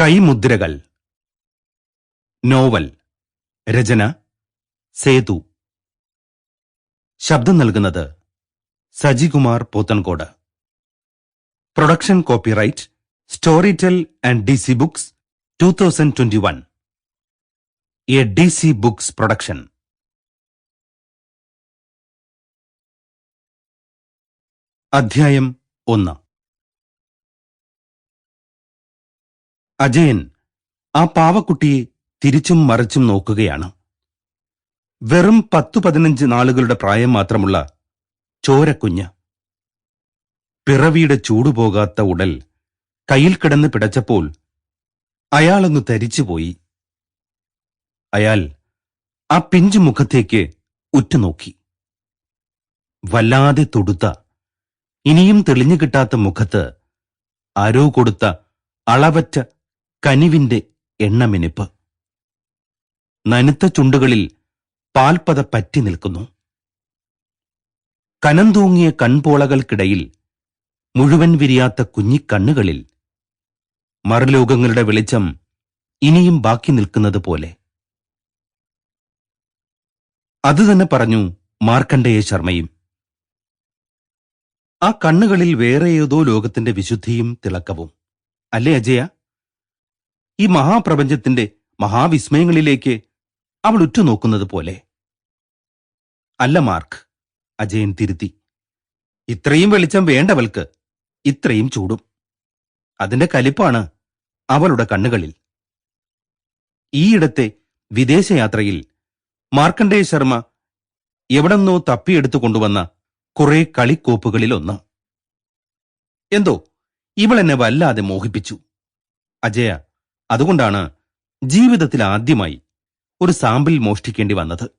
കൈമുദ്രകൾ. Novel. രചന. സേതു. ശബ്ദം നൽകുന്നത് Sajikumar Pothencode. Production copyright Storytel and D C Books two thousand twenty one. A D C Books production. അധ്യായം ഒന്ന്. അജയൻ ആ പാവക്കുട്ടിയെ തിരിച്ചും മറിച്ചും നോക്കുകയാണ്. വെറും പത്തു പതിനഞ്ച് നാളുകളുടെ പ്രായം മാത്രമുള്ള ചോരക്കുഞ്ഞ്. പിറവിയുടെ ചൂടുപോകാത്ത ഉടൽ കയ്യിൽ കിടന്ന് പിടച്ചപ്പോൾ അയാളൊന്ന് തരിച്ചുപോയി. അയാൾ ആ പിഞ്ചു മുഖത്തേക്ക് ഉറ്റുനോക്കി. വല്ലാതെ തൊടുത്ത ഇനിയും തെളിഞ്ഞു കിട്ടാത്ത മുഖത്ത് ആരോ കൊടുത്ത അളവറ്റ കനിവിന്റെ എണ്ണമിനിപ്പ്. നനുത്ത ചുണ്ടുകളിൽ പാൽപ്പത പറ്റി നിൽക്കുന്നു. കനം തൂങ്ങിയ കൺപോളകൾക്കിടയിൽ മുഴുവൻ വിരിയാത്ത കുഞ്ഞിക്കണ്ണുകളിൽ മറുലോകങ്ങളുടെ വെളിച്ചം ഇനിയും ബാക്കി നിൽക്കുന്നത് പോലെ. അതുതന്നെ പറഞ്ഞു മാർക്കണ്ഡേയ ശർമ്മയും. ആ കണ്ണുകളിൽ വേറെ ഏതോ ലോകത്തിന്റെ വിശുദ്ധിയും തിളക്കവും. അല്ലേ അജയ? ഈ മഹാപ്രപഞ്ചത്തിന്റെ മഹാവിസ്മയങ്ങളിലേക്ക് അവൾ ഉറ്റുനോക്കുന്നത് പോലെ അല്ല മാർക്ക് അജയൻ തിരുത്തി. ഇത്രയും വെളിച്ചം വേണ്ടവൾക്ക് ഇത്രയും ചൂടും. അതിന്റെ കലിപ്പാണ് അവളുടെ കണ്ണുകളിൽ. ഈയിടത്തെ വിദേശയാത്രയിൽ മാർക്കണ്ഡേയ ശർമ്മ എവിടെന്നോ തപ്പിയെടുത്തു കൊണ്ടുവന്ന കുറെ കളിക്കോപ്പുകളിലൊന്ന് എന്തോ ഇവളെന്നെ വല്ലാതെ മോഹിപ്പിച്ചു. അജയ അതുകൊണ്ടാണ് ജീവിതത്തിൽ ആദ്യമായി ഒരു സാമ്പിൾ മോഷ്ടിക്കേണ്ടി വന്നത്.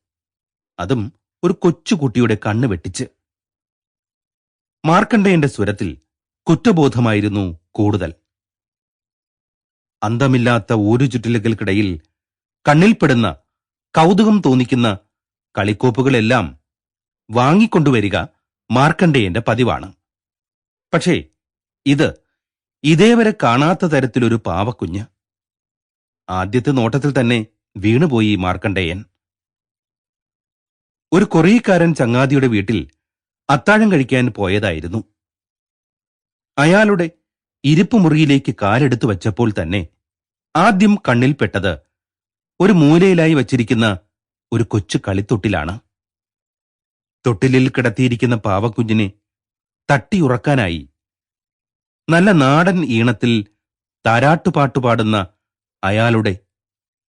അതും ഒരു കൊച്ചുകുട്ടിയുടെ കണ്ണ് വെട്ടിച്ച്. മാർക്കണ്ഡേയന്റെ സ്വരത്തിൽ കുറ്റബോധമായിരുന്നു കൂടുതൽ. അന്തമില്ലാത്ത ഊരുചുറ്റലുകൾക്കിടയിൽ കണ്ണിൽപ്പെടുന്ന കൗതുകം തോന്നിക്കുന്ന കളിക്കോപ്പുകളെല്ലാം വാങ്ങിക്കൊണ്ടുവരിക മാർക്കണ്ഡേയന്റെ പതിവാണ്. പക്ഷേ ഇത് ഇതേവരെ കാണാത്ത തരത്തിലൊരു പാവക്കുഞ്ഞ്. ആദ്യത്തെ നോട്ടത്തിൽ തന്നെ വീണുപോയി മാർക്കണ്ഡേയൻ. ഒരു കൊറിയക്കാരൻ ചങ്ങാതിയുടെ വീട്ടിൽ അത്താഴം കഴിക്കാൻ പോയതായിരുന്നു. അയാളുടെ ഇരിപ്പ് മുറിയിലേക്ക് കാലെടുത്തു വച്ചപ്പോൾ തന്നെ ആദ്യം കണ്ണിൽപ്പെട്ടത് ഒരു മൂലയിലായി വച്ചിരിക്കുന്ന ഒരു കൊച്ചു കളിത്തൊട്ടിലാണ്. തൊട്ടിലിൽ കിടത്തിയിരിക്കുന്ന പാവക്കുഞ്ഞിനെ തട്ടിയുറക്കാനായി നല്ല നാടൻ ഈണത്തിൽ താരാട്ടുപാട്ടു പാടുന്ന അയാളുടെ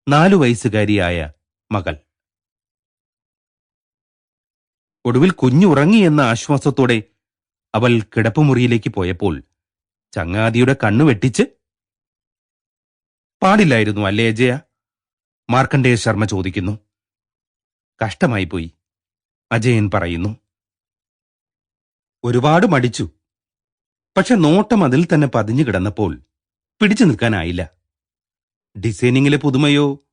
നാലു വയസ്സുകാരിയായ മകൾ. ഒടുവിൽ കുഞ്ഞുറങ്ങി എന്ന ആശ്വാസത്തോടെ അവൾ കിടപ്പുമുറിയിലേക്ക് പോയപ്പോൾ ചങ്ങാതിയുടെ കണ്ണു വെട്ടിച്ച് പാടില്ലായിരുന്നു അല്ലേ അജയ? മാർക്കണ്ഡേയ ശർമ്മ ചോദിക്കുന്നു. കഷ്ടമായി പോയി അജയൻ പറയുന്നു. ഒരുപാട് മടിച്ചു. പക്ഷെ നോട്ടം അതിൽ തന്നെ പതിഞ്ഞു കിടന്നപ്പോൾ പിടിച്ചു നിൽക്കാനായില്ല. ഡിസൈനിങ്ങിലെ പുതുമയോ?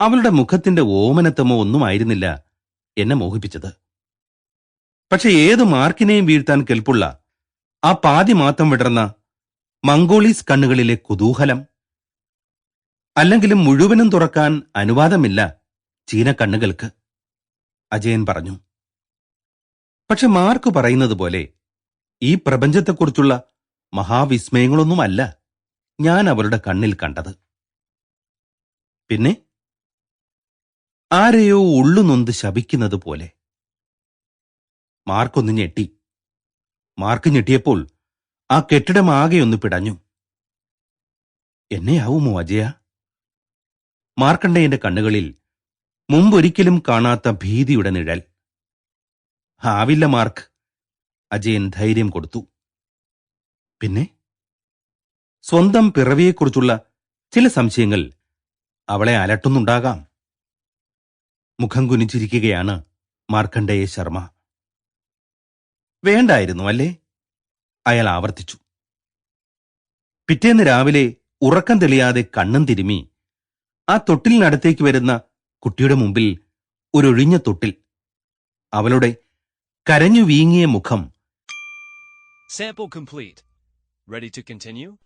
അവളുടെ മുഖത്തിന്റെ ഓമനത്തമോ ഒന്നുമായിരുന്നില്ല എന്നെ മോഹിപ്പിച്ചത്. പക്ഷെ ഏത് മാർക്കിനെയും വീഴ്ത്താൻ കെൽപ്പുള്ള ആ പാതി മാത്രം വിടർന്ന മംഗോളീസ് കണ്ണുകളിലെ കുതൂഹലം. അല്ലെങ്കിലും മുഴുവനും തുറക്കാൻ അനുവാദമില്ല ചീന കണ്ണുകൾക്ക് അജയൻ പറഞ്ഞു. പക്ഷെ മാർക്ക് പറയുന്നത് പോലെ ഈ പ്രപഞ്ചത്തെക്കുറിച്ചുള്ള മഹാവിസ്മയങ്ങളൊന്നുമല്ല ഞാൻ അവരുടെ കണ്ണിൽ കണ്ടത്. പിന്നെ? ആരെയോ ഉള്ളുനൊന്ത് ശപിക്കുന്നത് പോലെ. മാർക്കൊന്ന് ഞെട്ടി. മാർക്ക് ഞെട്ടിയപ്പോൾ ആ കെട്ടിടം ആകെയൊന്ന് പിടഞ്ഞു. എന്നെയാവുമോ അജയ? മാർക്കണ്ഡേയന്റെ കണ്ണുകളിൽ മുമ്പൊരിക്കലും കാണാത്ത ഭീതിയുടെ നിഴൽ. ആവില്ല മാർക്ക്. അജയൻ ധൈര്യം കൊടുത്തു. പിന്നെ? സ്വന്തം പിറവിയെക്കുറിച്ചുള്ള ചില സംശയങ്ങൾ അവളെ അലട്ടുന്നുണ്ടാകാം. മുഖം കുനിച്ചിരിക്കുകയാണ് മാർക്കണ്ഡേയ ശർമ്മ. വേണ്ടായിരുന്നു അല്ലേ? അയാൾ ആവർത്തിച്ചു. പിറ്റേന്ന് രാവിലെ ഉറക്കം തെളിയാതെ കണ്ണും തിരുമി ആ തൊട്ടിലിനടുത്തേക്ക് വരുന്ന കുട്ടിയുടെ മുമ്പിൽ ഒരൊഴിഞ്ഞ തൊട്ടിൽ. അവളുടെ കരഞ്ഞു വീങ്ങിയ മുഖം. Sample complete. Ready to continue?